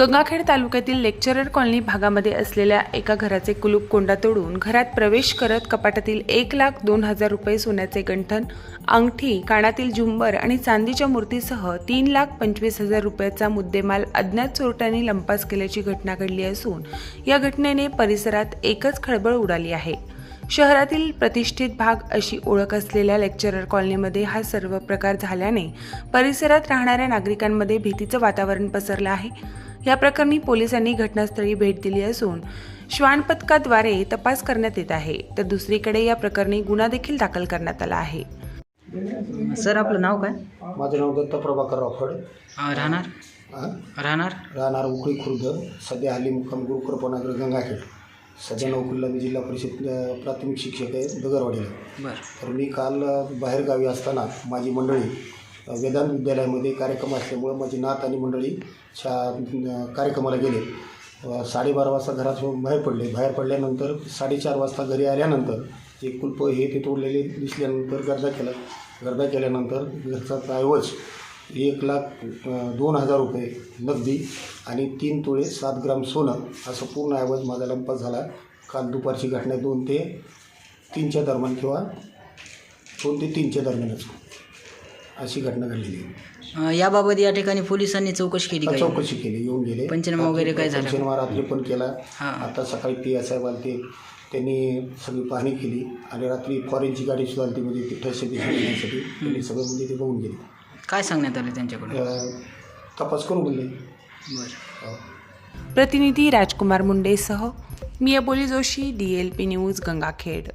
गंगाखेड तालुक्यातील lecturer colony भागामध्ये असलेल्या एका घराचे कुलूप कोंडा तोडून घरात प्रवेश करत कपाटातील एक लाख दोन हजार रुपये सोन्याचे गंठन अंगठी कानातील झुंबर आणि चांदीच्या मूर्तीसह तीन लाख पंचवीस हजार रुपयाचा मुद्देमाल अज्ञात चोरट्यांनी लंपास केल्याची घटना घडली असून या घटनेने परिसरात एकच खळबळ उडाली आहे. शहरातील प्रतिष्ठित भाग अशी ओळख असलेल्या लेक्चरर कॉलनीमध्ये हा सर्व प्रकार झाल्याने परिसरात राहणाऱ्या नागरिकांमध्ये भीतीचं वातावरण पसरलं आहे. या प्रकरणी पोलिसांनी घटनास्थळी भेट दिली असून श्वान पथकाद्वारे तपास करण्यात येत आहे. तर दुसरीकडे या प्रकरणी गुन्हा देखील दाखल करण्यात आला आहे. सर आपलं नाव काय? माझं नाव दत्त प्रभाकर राफड अं, राहणार? हा? राहणार? राहणार उकळी खुर्द सध्या हल्ली मुक्काम गुरुकृपनागर गंगाखेड. सध्या नोकरीला मी जिल्हा परिषद अ, प्राथमिक शिक्षक आहे दगरवाडीला बरं. तर मी काल अ, बाहेरगावी असताना माझी मंडळी वेदांत विद्यालयामध्ये कार्यक्रम असल्यामुळं माझी नात आणि मंडळी शा कार्यक्रमाला गेले. साडेबारा वाजता घरातून हो- बाहेर पडले. बाहेर पडल्यानंतर साडेचार वाजता घरी आल्यानंतर जे कुलप हे ते तोडलेले दिसल्यानंतर गर्दा केला गर्दा केल्यानंतर घरचा ऐवज एक लाख दोन हजार रुपये नगदी आणि तीन तोळे सात ग्राम सोनं असं पूर्ण ऐवज माझा लंपास झाला. काल दुपारची घटना दोन ते तीनच्या दरम्यान किंवा दोन ते तीनच्या दरम्यानच. अशी घटना घडलेली आहे. अं, याबाबत या ठिकाणी पोलिसांनी चौकशी केली चौकशी केली येऊन गेले. पंचनामा वगैरे काय झाला? पंचनामा रात्री पण केला. हां. आता सकाळी पी एस साहेब आले ते त्यांनी सगळी पाहणी केली आणि रात्री फॉरेनची गाडी सुद्धा आली म्हणजे ती ठसे बिसे घेण्यासाठी त्यांनी सगळं म्हणजे ते बघून गेले. काय सांगण्यात आलं त्यांच्याकडून? अं, तपास करून बोलले. बरं. हो. प्रतिनिधी राजकुमार मुंडेसह मी Aboli Joshi D L P news Gangakhed.